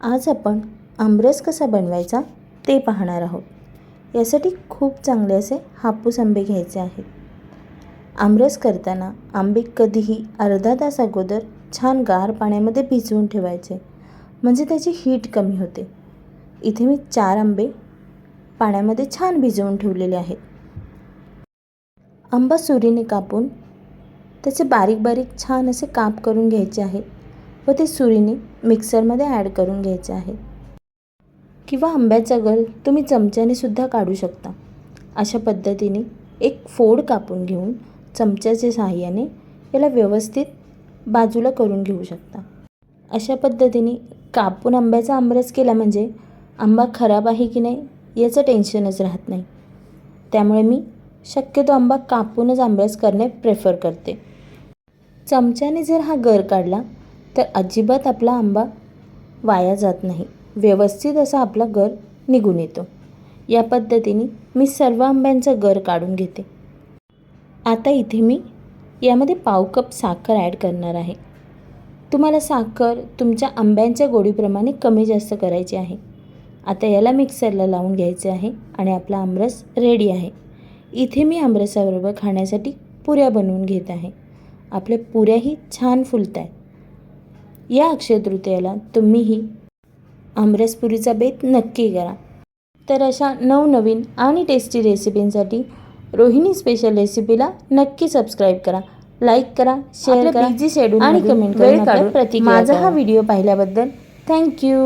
आज आपण आमरस कसा बनवायचा ते पाहणार आहोत. यासाठी खूप चांगले असे हापूस आंबे घ्यायचे आहेत. आमरस करताना आंबे कधीही अर्धा तास अगोदर छान गार पाण्यामध्ये भिजवून ठेवायचे म्हणजे त्याची हीट कमी होते. इथे मी चार आंबे पाण्यामध्ये छान भिजवून ठेवलेले आहेत. आंबा सुरीने कापून त्याचे बारीक बारीक छान असे काप करून घ्यायचे आहेत. व ते सुरीने मिक्सरमध्ये ॲड करून घ्यायचे आहे. किंवा आंब्याचा गल तुम्ही चमच्याने सुद्धा काढू शकता. अशा पद्धतीने एक फोड कापून घेऊन चमच्याच्या सहाय्याने याला व्यवस्थित बाजूला करून घेऊ शकता. अशा पद्धतीने कापून आंब्याचा आमरस केला म्हणजे आंबा खराब आहे की नाही याचं टेन्शनच राहत नाही. त्यामुळे मी शक्यतो आंबा कापूनच आंब्यास करणे प्रेफर करते. चमच्याने जर हा गर काढला तर अजिबात आपला आंबा वाया जात नाही. व्यवस्थित असा आपला गर निघून येतो. या पद्धतीने मी सर्व आंब्यांचा गर काढून घेते. आता इथे मी यामध्ये पाव कप साखर ॲड करणार आहे. तुम्हाला साखर तुमच्या आंब्यांच्या गोडीप्रमाणे कमी जास्त करायची आहे. आता याला मिक्सरला लावून घ्यायचे आहे आणि आपला आमरस रेडी आहे. इथे मी आमरसाबरोबर खाण्यासाठी पुऱ्या बनवून घेत आहे. आपल्या पुऱ्याही छान फुलत आहेत या अक्षय तृतीयाला तुम्हीही आमरसपुरीचा बेत नक्की करा. तर अशा नवनवीन आणि टेस्टी रेसिपींसाठी रोहिणी स्पेशल रेसिपीला नक्की सबस्क्राईब करा लाईक करा शेअर करा बिझी शेड्यूल आणि कमेंट करून माझा हा व्हिडिओ पाहिल्याबद्दल थँक्यू